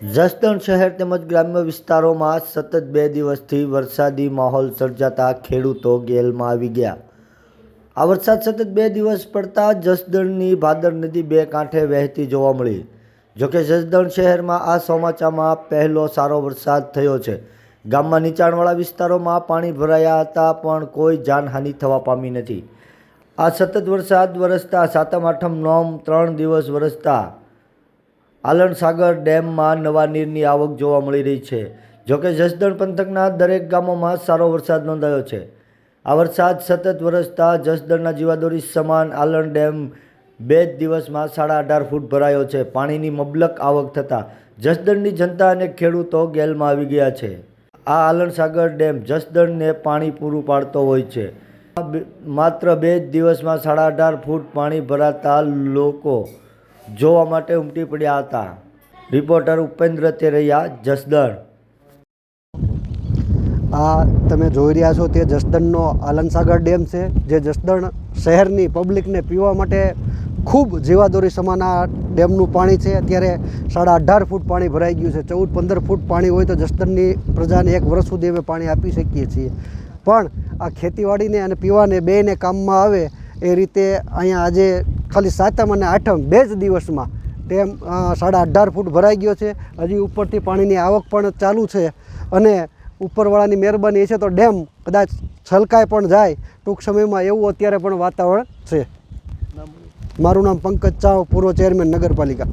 જસદણ શહેર તેમજ ગ્રામ્ય વિસ્તારોમાં સતત બે દિવસથી વરસાદી માહોલ સર્જાતા ખેડૂતો ગેલમાં આવી ગયા. આ વરસાદ સતત બે દિવસ પડતા જસદણની ભાદર નદી બે કાંઠે વહેતી જોવા મળી. જોકે જસદણ શહેરમાં આ ચોમાસામાં પહેલો સારો વરસાદ થયો છે. ગામમાં નીચાણવાળા વિસ્તારોમાં પાણી ભરાયા હતા પણ કોઈ જાનહાનિ થવા પામી નથી. આ સતત વરસાદ વરસતા સાતમ, આઠમ નોમ ત્રણ દિવસ વરસતા આલણ સાગર ડેમમાં નવા નીરની આવક જોવા મળી રહી છે. જોકે જસદણ પંથકના દરેક ગામોમાં સારો વરસાદ નોંધાયો છે. આ વરસાદ સતત વરસતા જસદણના જીવાદોરી સમાન આલણ ડેમ બે જ દિવસમાં સાડા અઢાર ફૂટ ભરાયો છે. પાણીની મબલક આવક થતાં જસદણની જનતા અને ખેડૂતો ગેલમાં આવી ગયા છે. આ આલણસાગર ડેમ જસદણને પાણી પૂરું પાડતો હોય છે. માત્ર બે જ દિવસમાં સાડા અઢાર ફૂટ પાણી ભરાતા લોકો જોવા માટે ઉમટી પડ્યા હતા. રિપોર્ટર ઉપેન્દ્ર તેરૈયા, જસદણ. આ તમે જોઈ રહ્યા છો તે જસદણનો આલનસાગર ડેમ છે, જે જસદણ શહેરની પબ્લિકને પીવા માટે ખૂબ જીવાદોરી સમાન આ ડેમનું પાણી છે. અત્યારે સાડા અઢાર ફૂટ પાણી ભરાઈ ગયું છે. ચૌદ, પંદર ફૂટ પાણી હોય તો જસદણની પ્રજાને એક વર્ષ સુધી અમે પાણી આપી શકીએ છીએ. પણ આ ખેતીવાડીને અને પીવાને બેને કામમાં આવે એ રીતે અહીંયા આજે ખાલી સાતમ અને આઠમ બે જ દિવસમાં ડેમ સાડા અઢાર ફૂટ ભરાઈ ગયો છે. હજી ઉપરથી પાણીની આવક પણ ચાલુ છે અને ઉપરવાળાની મહેરબાની એ છે તો ડેમ કદાચ છલકાય પણ જાય ટૂંક સમયમાં એવું અત્યારે પણ વાતાવરણ છે. મારું નામ પંકજ ચાવ પૂર્વ ચેરમેન નગરપાલિકા.